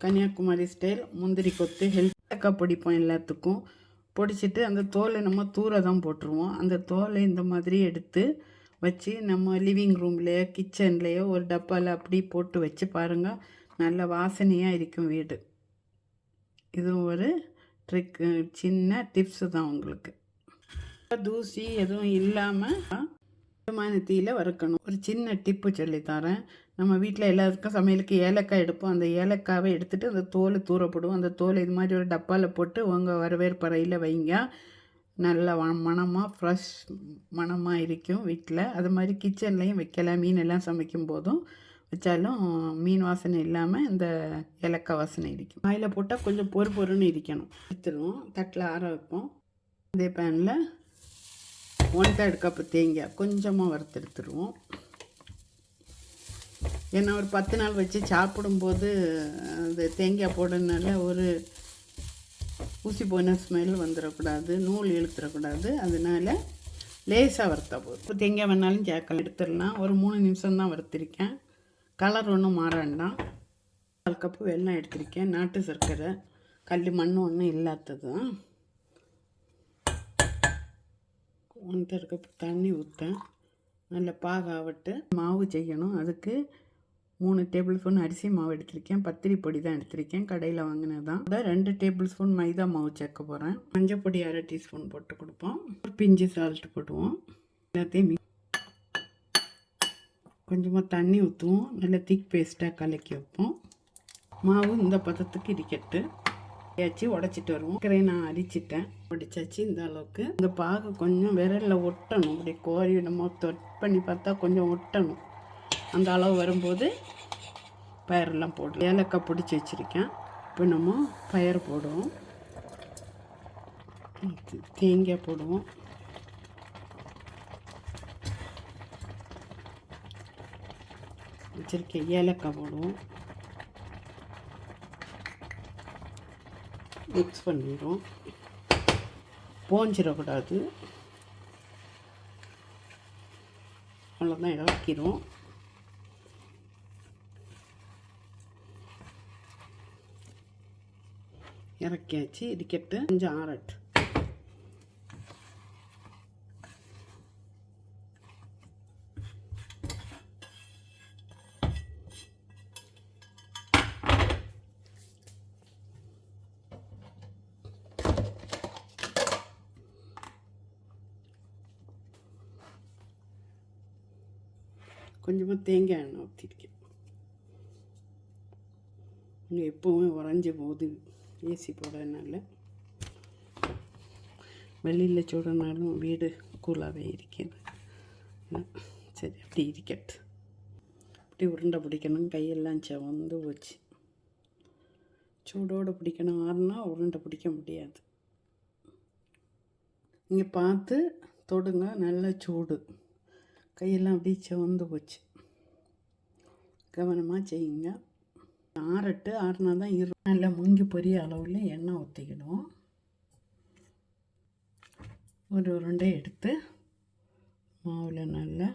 Kanyakumari style முந்திரி கொத்து ஹெல்த்தாக பிடிப்போம் எல்லாத்துக்கும் பிடிச்சிட்டு அந்த தோலை நம்ம தூர தான் போட்டுருவோம். அந்த தோலை இந்த மாதிரி எடுத்து வச்சு நம்ம லிவிங் ரூம்லேயோ கிச்சன்லேயோ ஒரு டப்பாவில் அப்படி போட்டு வச்சு பாருங்கள் நல்ல வாசனையாக இருக்கும் வீடு. இதுவும் ஒரு ட்ரிக்கு சின்ன டிப்ஸு தான் உங்களுக்கு. தூசி எதுவும் இல்லாமல் மிதமான வறுக்கணும். ஒரு சின்ன டிப்பு சொல்லித்தரேன் நம்ம வீட்டில் எல்லாத்துக்கும் சமையலுக்கு ஏலக்காய் எடுப்போம். அந்த ஏலக்காவை எடுத்துகிட்டு அந்த தோலை தூரப்படுவோம் அந்த தோல் இது மாதிரி ஒரு டப்பாவில் போட்டு உங்கள் வரவேற்பறையில் வைங்க. நல்ல மணமாக ஃப்ரெஷ் மணமாக இருக்கும் வீட்டில் அது மாதிரி கிச்சன்லேயும் வைக்கலாம். மீன் எல்லாம் சமைக்கும் போதும் வச்சாலும் மீன் வாசனை இல்லாமல் இந்த ஏலக்காய் வாசனை இருக்கும். வாயில் போட்டால் கொஞ்சம் பொறு பொறுன்னு இருக்கணும் எடுத்துருவோம். தட்டில் ஆற வைப்போம். அதே பேனில் ஒன் தேர்ட் கப்பு தேங்காய் கொஞ்சமாக வறுத்தெடுத்துருவோம் ஏன்னா ஒரு பத்து நாள் வச்சு சாப்பிடும்போது அந்த தேங்காய் போடுறதுனால ஒரு ஊசி போன ஸ்மெல் வந்துடக்கூடாது நூல் இழுத்துடக்கூடாது அதனால லேசாக வறுத்தா போதும். இப்போ தேங்காய் வேணாலும் சேர்க்கலாம் எடுத்துடலாம். ஒரு மூணு நிமிஷம் தான் வறுத்திருக்கேன். கலர் ஒன்றும் மாறண்டாம் கால் கப்பு வெள்ளம் எடுத்திருக்கேன். நாட்டு சர்க்கரை கல் மண் ஒன்றும் இல்லாதது தான் ஒன்றரை கப்பு தண்ணி ஊற்றேன் நல்ல பாகாவட்டு மாவு செய்யணும். அதுக்கு மூணு டேபிள் ஸ்பூன் அரிசி மாவு எடுத்திருக்கேன். பத்திரி பொடி தான் எடுத்திருக்கேன். கடையில் வாங்கினது தான் அதான் ரெண்டு டேபிள் ஸ்பூன் மைதா மாவு சேர்க்க போகிறேன் மஞ்சள் பொடி அரை டீஸ்பூன் போட்டு கொடுப்போம். ஒரு பிஞ்சு சால்ட் போடுவோம் எல்லாத்தையும் கொஞ்சமாக தண்ணி ஊற்றுவோம் நல்ல திக் பேஸ்ட்டாக கலக்கி வைப்போம். மாவு இந்த பதத்துக்கு இடிக்கட்டு. ஏச்சு உடச்சிட்டு வருவோம். சர்க்கரையை நான் அரிச்சிட்டேன். பிடிச்சாச்சு இந்த அளவுக்கு. இந்த பாகு கொஞ்சம் விரலில் ஒட்டணும். அப்படி கோரி நம்ம தொட் பண்ணி பார்த்தா கொஞ்சம் ஒட்டணும். அந்த அளவு வரும்போது பயிரெல்லாம் போடுவோம் ஏலக்காய் பிடிச்சி வச்சுருக்கேன். இப்போ நம்ம பயிர் போடுவோம். தேங்காய் போடுவோம். வச்சுருக்கேன் ஏலக்காய் போடுவோம். மிக்ஸ் பண்ணிடுவோம். போஞ்சிடக்கூடாது. அவ்வளோதான் இறக்கிடுவோம் இறக்கியாச்சு இடிக்கட்டு. கொஞ்சம் ஆறட்டு கொஞ்சமாக தேங்காய் எண்ணெய் ஊற்றிருக்கேன் இங்கே எப்போவுமே உறைஞ்சி போகுது. ஏசி போடுறதுனால. வெளியில் சுடனாலும் வீடு கூலாகவே இருக்கிறது சரி அப்படி இருக்கட்டு அப்படி உருண்டை பிடிக்கணும். கையெல்லாம் செவந்து போச்சு. சூடோடு பிடிக்கணும். ஆறுனா உருண்டை பிடிக்க முடியாது. நீங்கள் பார்த்து தொடுங்க. நல்லா சூடு. கையெல்லாம் அப்படியே சவந்து போச்சு. கவனமாக செய்யுங்க. ஆறட்டு ஆறுனா தான் இரு நல்லா முங்கி பொரிய அளவில் எண்ணெய் ஊற்றிக்கணும் ஒரு உருண்டை எடுத்து மாவில் நல்லா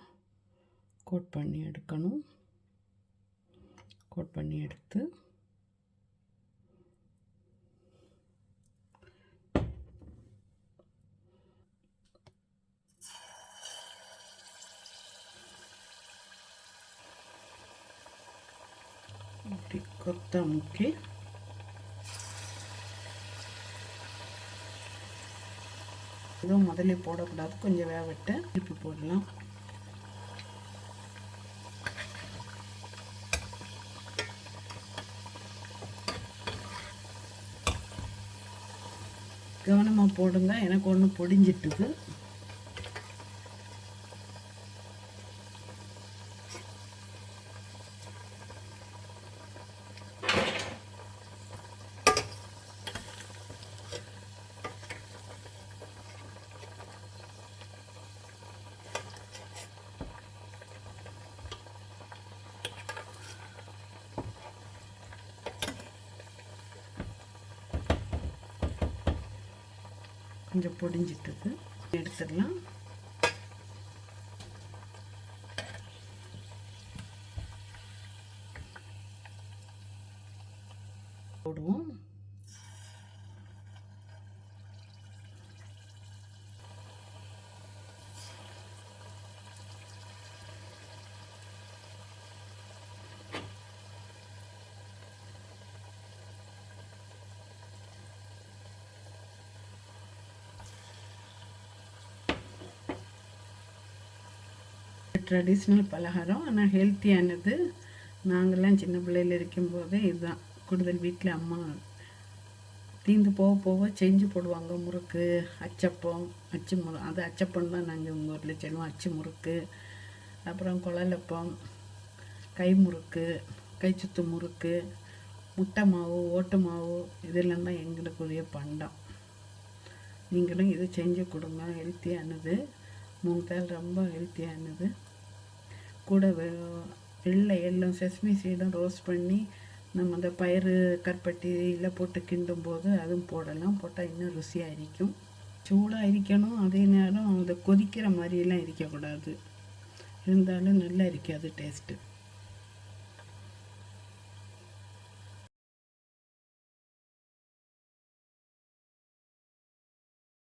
கோட் பண்ணி எடுக்கணும். கோட் பண்ணி எடுத்து இப்படி கொத்த முக்கி. எதுவும் முதல்ல போடக்கூடாது கொஞ்சம் வேக விட்டு திருப்பி போடலாம். கவனமாக போடுங்க எனக்கு ஒன்று பொடிஞ்சிட்டுக்கு கொஞ்சம் பொடிஞ்சிட்டுது எடுத்துடலாம். போடுவோம். ட்ரெடிஷ்னல் பலகாரம் ஆனால் ஹெல்த்தியானது நாங்கள்லாம் சின்ன பிள்ளையில் இருக்கும்போதே இதுதான். கூடுதல் வீட்டில் அம்மா தீந்து போக போக செஞ்சு போடுவாங்க. முறுக்கு அச்சப்பம் அச்சு முறு அது அச்சப்பம் தான் நாங்கள் உங்கள் ஊரில் சொல்லுவோம் அச்சு முறுக்கு அப்புறம் குழலப்பம் கை முறுக்கு கை சுத்து முறுக்கு முட்டை மாவு ஓட்டு மாவு இதெல்லாம் தான் எங்களுக்குரிய பண்டம். நீங்களும் இது செஞ்சு கொடுங்க. ஹெல்த்தியானது மூணு பேர் ரொம்ப ஹெல்த்தியானது கூட வெ- வெள்ளை எள்ளும் செஸ்மி சீடும் ரோஸ்ட் பண்ணி நம்ம அந்த பயிறு கற்பட்டியில் போட்டு கிண்டும் போது அதுவும் போடலாம். போட்டால் இன்னும் ருசியாக இருக்கும். சூடாக இருக்கணும். அதே நேரம் அதை கொதிக்கிற மாதிரியெல்லாம் இருக்கக்கூடாது. இருந்தாலும் நல்லா இருக்காது டேஸ்ட்டு